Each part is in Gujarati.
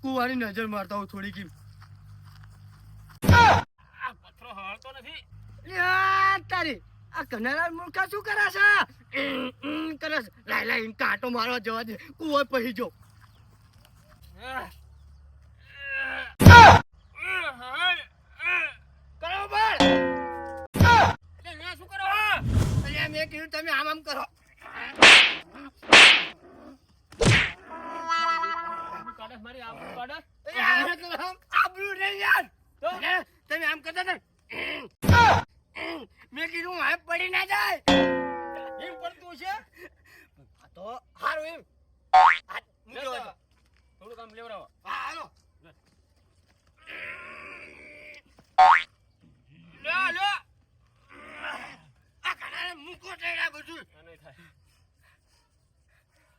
કુવાની નજર મારતા હું થોડી કી આ પથરો હળતો નથી. તારી આ કનારા મૂર્ખા શું કરે છે? કરે લાઈ લાય કાંટો મારવા જવા દે. કુવા પહી જો આહ. કરો બળ એટલે અહીંયા શું કરો હો? અલ્યા મેં કીધું તમે આમ આમ કરો આબરૂ કાઢે મારી આબરૂ કાઢે અલ્યા, આમ કરો, આમ. આબરૂ નહીં યાર તો? અલ્યા, તમે આમ કરતા હતા ને? કીધું હાથ પડી ના જાય. એમ પડતું છે આ તો હારું એમ. થોડું આમ લેવડાવો. હા હાલો. લો લો. આ કનારા મૂકો થઈને બધું. નહીં થાય.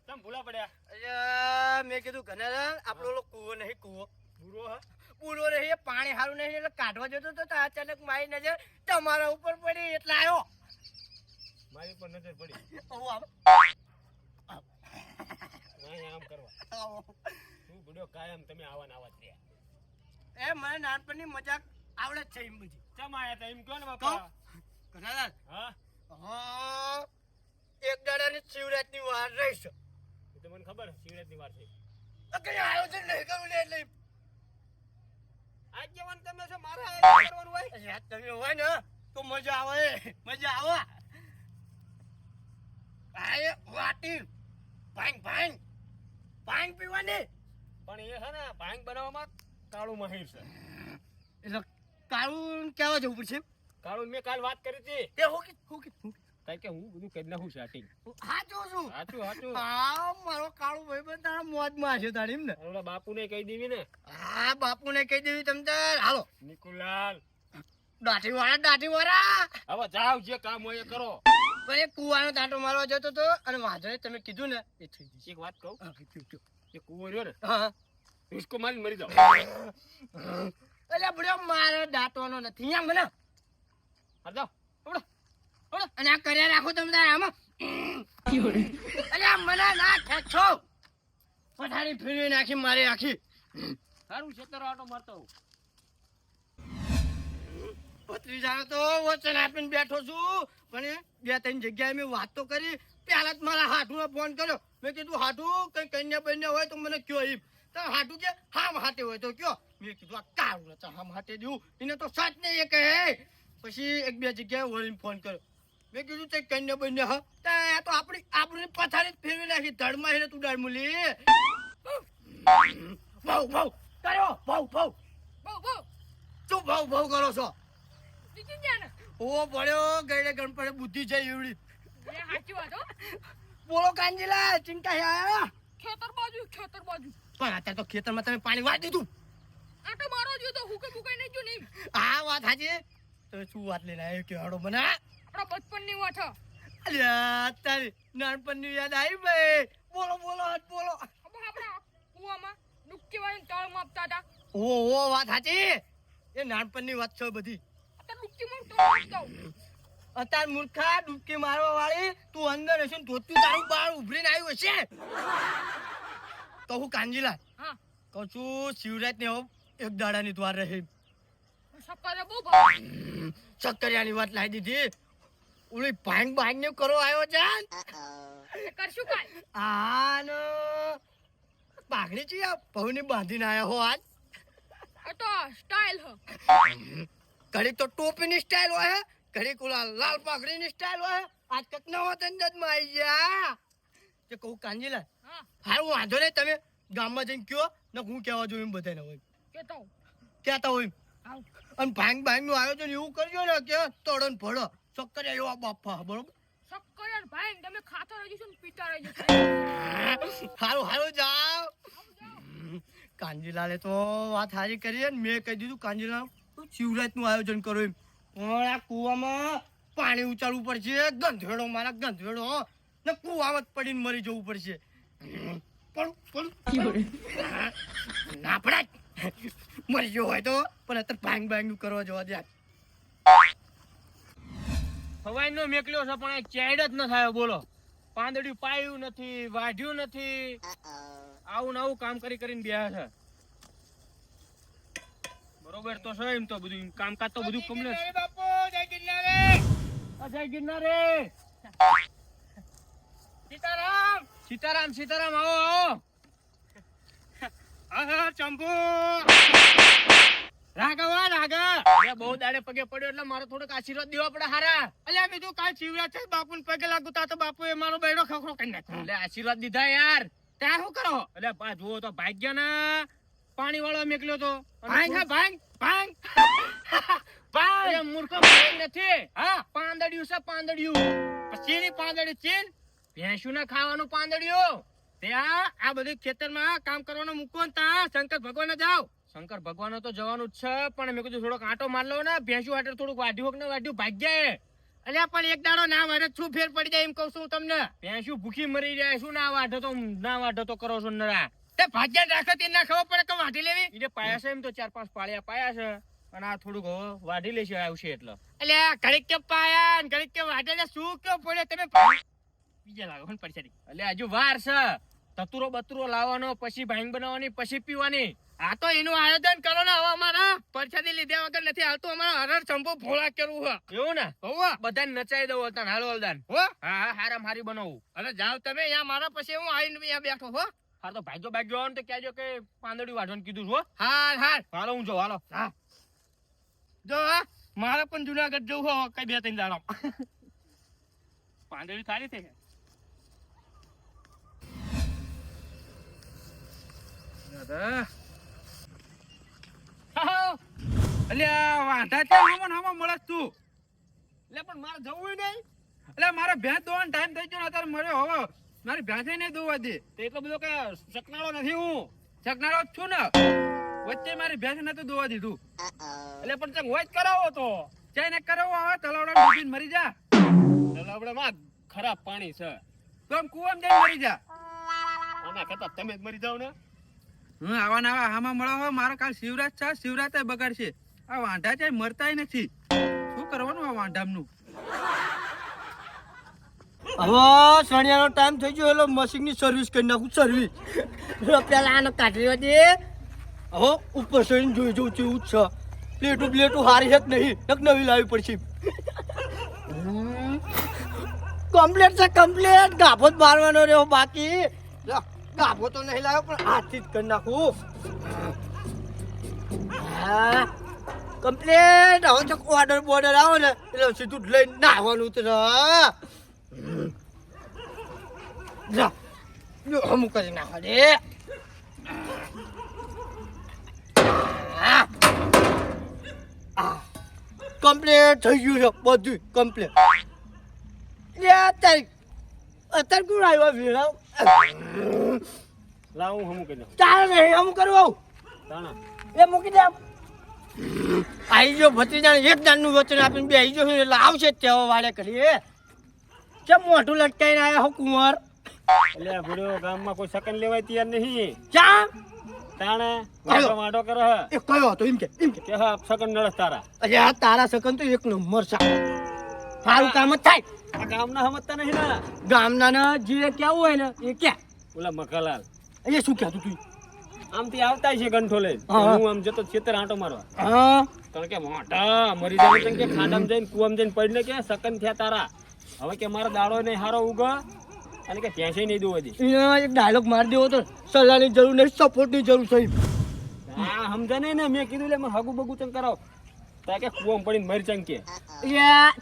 તમ ભૂલા પડ્યા? અલ્યા, મેં કીધું ઘણા આપણો કૂવો નહીં કૂવો. ભૂરો હા? પૂરો નહીં પાણી સારું નહીં એટલે કાઢવા જતો તો અચાનક મારી નજર તમારા ઉપર પડી એટલે આવ્યો મારી પર નજર પડી. આમ કરવા. તું બુડ્યો કાયમ તમે આવા ને આવા જ રહ્યા. એ મને નાનપણની મજાક આવડે જ છે એમ બધી. આયા તા? એમ કયો ને બાપા. કનારા હા? હા. એક દાડાની શિવરાજની વાર રહીશ. તમને ખબર શિવરાજની વાર છે. કઈ આયોજન નહીં કરવું એટલે આજ જવાનું તમે છો મારા આયોજન કરવાનું હોય? તમે હોય ને તો મજા આવે મજા આવે. ભાઈ વાટી. ભાંગ ભાંગ. ભાંગ પીવાની. પણ એ છે ને ભાંગ બનાવવામાં કાળું માહિર છે. એટલે કાળું કેવા જવું પડશે? કાળું મેં કાલ વાત કરી હતી. Hockey hockey hockey. કારણ કે હું બધું કરી નાખું સેટિંગ હા છું. સાચું સાચું હા મારો કાળો ભાઈ બંધ તારા મોજમાં હશે તારી ને? ઓલા બાપુને કહી દેવી ને. હા બાપુને કહી દેવી તમ તાર હાલો. નિકુલાલ દાઢી વાળા દાઢી વાળા હવે જાવ જે કામ હોય એ કરો. પણ એ કુવાનો તાંટો મારવા જતો તો અને વાંધો તમે કીધું ને એ થઈ જશે એક વાત કહું. એ કુવો રહ્યો ને હા. હિસકો મારી મરી જાવ એટલે બુડ્યો મારે દાંતવાનો નથી એમ મને હા ઉડો. અને આ કર્યા રાખો તમે તારે આમાં. અલ્યા મને ના ખેંચો પથારી ફેરવી નાખી મારી આખી. સારું છેતરો આટો મારતો. ભત્રીજાને તો વચન આપીને બેઠો છું. પણ બે ત્રણ જગ્યાએ મેં વાત તો કરી. પહેલા જ મારા હાટુને ફોન કર્યો. મેં કીધું હાટુ કંઈ કન્યા બન્યા હોય તો મને કયો એમ તો હાટુ કે હામ હાટે હોય તો કયો. મેં કીધું આ કાળું હામ હાટે દેવું. એને તો સાચ નહીં એ કહે. પછી એક બે જગ્યાએ વળીને ફોન કર્યો. મેં કીધું તે કન્યા બન્યા હા. તે આ તો આપણી આપણી પથારી ફેરવી નાખી. ધડમાં હેરે તું ડાળ મૂલી ભાવ ભાવ કર્યો. ભાવ ભાવ બહુ બહુ શું ભાવ ભાવ કરો છો? ઓ પડ્યો ગઈડે ગણપડે બુદ્ધિ છે એવડી. એ સાચી વાત હો. બોલો કાંજીલા ચિંતા હે ખેતર બાજુ ખેતર બાજુ. પણ અત્યારે તો ખેતરમાં તમે પાણી વાળી દીધું. તો મારો જો તો હુકે ફૂકાઈ નહીં જો નહીં આ વાત હાજી તમે શું વાત લઈને આવ્યો? કે હાડો મને આપણા બચપનની વાત હે. અલ્યા તારી નાનપણની યાદ આવી ભાઈ. બોલો બોલો હાથ બોલો. આપણા કુવામાં ડુક્કી વાળી તળ માપતા હતા? ઓ ઓ વાત સાચી. એ નાનપણની વાત છે બધી. અત્યારે ડૂબકી માં તળ માપતા અત્યારે મૂર્ખા ડૂબકી મારવા વાળી તું અંદર હશે ને ધોતું તારું બહાર ઉભરીને આવ્યું હશે. તો હું કાંજીલા હા. કહું છું શિવરાજ ને એક દાડાની દ્વાર રહે. ભાવ. વાત લાવી દીધી. ઓલી ભાંગ ભાંગ ને કરો આવ્યો છે? કરશું કાલ આનો. પાઘડી છે આ પૌની બાંધીને આયા હો આજ? તો સ્ટાઇલ હ. ઘડીક તો ટોપીની સ્ટાઇલ હોય ઘડીક ઓલા લાલ પાઘડીની સ્ટાઇલ હોય આજ કંઈક નવા ધંધામાં આવી ગયા. તે કહું કાંજીલા હા. હારું વાંધો નહીં તમે ગામમાં જઈને કયો ને હું કહેવા જોઈએ એમ બધાને હોય. કેતો કહેતા હોય અને ભાંગ ભાંગનું આયોજન એવું કરજો ને કે તોડન ને ભળો. ચક્કરિયા એવા બાપા બરોબર? સક્કર યાર ભાઈ તમે ખાતા રહી જશો ને પીતા રહી જશો હારું હારું જાઓ. કાંજીલાલે તો વાત હારી કરી ને મેં કહી દીધું કાંજીલાલ તું શિવરાતનું આયોજન કરો એમ. પણ આ કૂવામાં પાણી ઉચાળવું પડશે ગંધેડો મારા ગંધેડો ને કૂવામાં જ પડીને મરી જવું પડશે. પણ પણ. ના મરી ગયો હોય તો પણ અત્યારે ભાંગ ભાંગ કરવા જવા દે. હવાઈ નો મેકલ્યો છે પણ ચેડ જ ન થાય બોલો. પાંદડ્યું પાયું નથી વાઢ્યું નથી. આવું ને આવું કામ કરી કરીને બેહા છે. બરોબર તો છે એમ તો બધું કામકાજ તો બધું કમલે બાપુ જય ગિરનારી. અજય ગિરનારે. સીતારામ. સીતારામ સીતારામ આવો આવો. હા ચંપુ. રાઘવા રાઘવ. બહુ દાડે પગે પડ્યો એટલે મારે થોડોક આશીર્વાદ દેવા પડે હારા. અલ્યા બીજું કાંઈ શિવરાજ છે બાપુ પગે લાગુ તા તો બાપુએ મારો બૈડો ખખડો કરી નાખ્યો. એટલે આશીર્વાદ દીધા યાર. ત્યાં શું કરો? એટલે પા જુઓ તો ભાગ્યના પાણી વાળો મેકલ્યો તો. ભાંગ ભાંગ ભાંગ. ભાંગ. મૂર્ખો નથી. હા. પાંદડિયું છે પાંદડિયું. પછી ની પાંદડી ચીન? ભેંસુ ને ખાવાનું પાંદડિયું. ત્યાં આ બધું ખેતરમાં કામ કરવાનું મૂકો ત્યાં શંકર ભગવાન જાઓ. શંકર ભગવાન તો જવાનું જ છે પણ મેં કીધું થોડોક આંટો માર લો ને ભેંસું હાટે થોડુંક વાઢ્યું હોક ને વાઢ્યું ભાગ્યા. અલ્યા પણ એક દાડો ના મારે શું ફેર પડી જાય એમ કહું છું તમને. ભેંસું ભૂખી મરી જાય શું ના વાઢો તો ના વાઢો તો કરો છો નરા. તે ભાગ્યા રાખો તે ના ખબર પડે કે વાઢી લેવી? એટલે પાયા છે એમ તો ચાર પાંચ પાળિયા પાયા છે. અને આ થોડુંક હવે વાઢી લેશે આવશે એટલે. અલ્યા ઘડીક કે પાયા ને ઘડીક કે વાઢે ને શું કયો પડે? તમે બીજા લાગો પણ પડી એટલે હજુ વાર છે. તતુરો બતુરો લાવવાનો પછી ભાંગ બનાવવાની પછી પીવાની. આ તો એનું આયોજન કરો ને હવે અમારા પરસાદી લીધા વગર નથી હાલતું. અમારા હરર ચંપો ભોળા કરવું હે એવું ને? હોવા બધાને નચાઈ દઉં હલતાન હાલો હલદાન હો? હા હા હારામ હારી બનાવું. અને જાવ તમે અહીંયા મારા પછી હું આવીને અહીંયા બેઠો હો? હા તો ભાગ્યો ભાગ્યો આવે ને તો કહેજો કે પાંદડી વાઢવાનું કીધું હો હા. હા હાલો. હું જો હાલો. હા. જો હા મારે પણ જુનાગઢ જવું હો કઈ બે ત્રણ દાડો પાંદડી સારી થઈ અલ્યા વાંધા છે હમણ હમણ મળે તું. એટલે પણ મારે જવું નહીં. એટલે મારે ભેંસ દોવાનો ટાઈમ થઈ ગયો અત્યારે મળ્યો હવે. મારી ભેંસે નહીં દોવા દે. તો એટલો બધો કે ચકનાળો નથી હું. શકનારો જ છું ને. વચ્ચે મારી ભેંસ નતું દોવા દીધું. એટલે પણ ચક હોય જ કરાવો તો. ચાઈ ને કરવો હવે તલાવડા ડૂબીને મરી જા. તલાવડામાં ખરાબ પાણી છે. તો આમ કુવામાં જઈને મરી જા. આના કરતા તમે જ મરી જાવ ને. હું આવા ને આવા આમાં મળો હવે મારો કાલ શિવરાજ છે શિવરાજ બગાડશે. આ વાંઢા છે મરતાય નથી. શું કરવાનું આ વાંઢામનું? હવે સણિયાનો ટાઈમ થઈ ગયો એટલે મશીનની સર્વિસ કરી નાખું સર્વિસ પેલા આનો કાઢી દે. હવે ઉપર સઈને જોઈ છું એવું જ છે. પ્લેટું પ્લેટું હારી છે નહીં? એક નવી લાવવી પડશે. કમ્પ્લેટ છે કમ્પ્લેટ ગાભો જ મારવાનો રહ્યો બાકી. લા, ગાભો તો નહીં લાવ્યો પણ હાથથી જ કરી નાખું. કમ્પ્લેટ. હવે તો ઓર્ડર બોર્ડર આવે ને એટલે સીધું લઈને નાહવાનું તો અમુક કરી નાખો રે. કમ્પ્લેટ થઈ ગયું છે બધું કમ્પ્લેટ. અત્યારે અત્યારે કોણ આવ્યો ભીડા લાવું હમું કહી દઉં. તારે નહીં અમુક કરું તાણા. એ મૂકી દે આવી જો ભત્રીજાને એક દાનનું વચન આપીને બે આવી જો એટલે આવશે જ તેઓ વાળે કરીએ કેમ મોઢું લટકાઈને આવ્યા હો કુંવર? એટલે આ ભૂડ્યો ગામમાં કોઈ સકન લેવાય તૈયાર નહીં. ચા તાણે વાંઢો વાંઢો કરે હે. એ કયો હતો એમ કે એમ કે. કે હા સકન નળસ તારા. અરે આ તારા સકન તો એક નંબર છે. સારું કામ જ થાય. આ ગામના સમજતા નહીં ને. ગામના ને જે કેવું હોય ને એ ક્યાં? ઓલા મકાલાલ એ શું કહેતું તું? આમથી આવતા છે ગંઠો લઈને. હું આમ જતો છેતર આંટો મારવા. હા. કે મોટા મરી જાય કેમ કે ખાડામાં જઈને કુવામાં જઈને પડીને કે સકન થયા તારા. હવે કે મારો દાડો નહીં હારો ઉગ. અને કે ભેંસે નહીં દોવા દે. એક ડાયલોગ મારી દેવો તો સલાહની જરૂર નહીં સપોર્ટની જરૂર છે. હા સમજે નહીં ને. મેં કીધું લે મને બગુ બગું કરાવો કરાવ. ત્યાં કે કુવામાં પડીને મરી ચંકે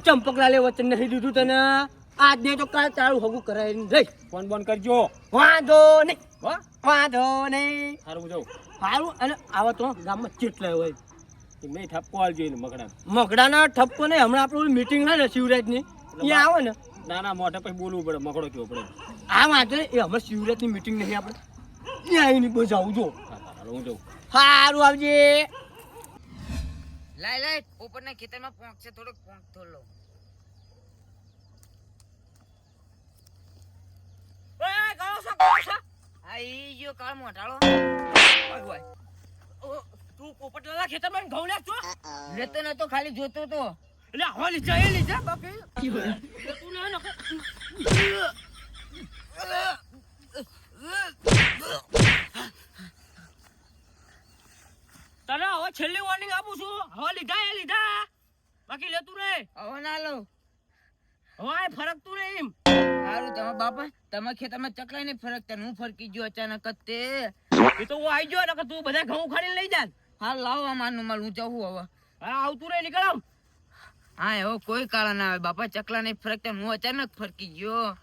ચંપકલાલે વચન નથી દીધું તને આજ ને તો કાલ તારું હગું કરાય લઈ ફોન બોન કરજો. વાંધો નહીં. વાંધો નહીં. સારું હું જાઉં. સારું અને આવા તો ગામમાં ચેટલા હોય? મેં ઠપકો આલ જોઈને મકડા મગડાના ઠપકો નહીં. હમણાં આપણું મીટિંગ હોય ને શિવરાજની. ત્યાં આવે ને. નાના મોઢે પછી બોલવું પડે મકડો કેવો પડે. આ વાંધો નહીં. એ હમણાં શિવરાજની મીટિંગ નહીં આપણે. ત્યાં આવીને બજાવું જો. હા, હારું હું જાઉં. સારું આવજે. લાય લાય ઉપરના ખેતરમાં પોંક છે થોડોક પોંક થોડો આ ઈ જો કાળ મોટાળો તું પોપટલાલા ખેતરમાં ઘઉં નાખજો લેતો નતો ખાલી જોતો તો એટલે હવા લીધા એ લીધા બાપે. તું ના નખો તને હવે છેલ્લી વોર્નિંગ આપું છું. હવે લીધા એ લીધા. બાકી લેતું રે હવે ના લો હવે ફરકતું રે એમ. સારું તમે બાપા તમે ખેતરમાં ચકલાઈ ને ફરકતા હું ફરકી ગયો અચાનક જ તે. એ તો હું આવી ગયો ને તું બધા ઘઉં ખાડીને લઈ જા હા લાવો આ માનું માલ હું જવું હવે. હા આવતું રે નીકળ આમ. હા એવો કોઈ કારણ ના આવે બાપા ચકલા નહીં ફરકતા હું અચાનક ફરકી ગયો.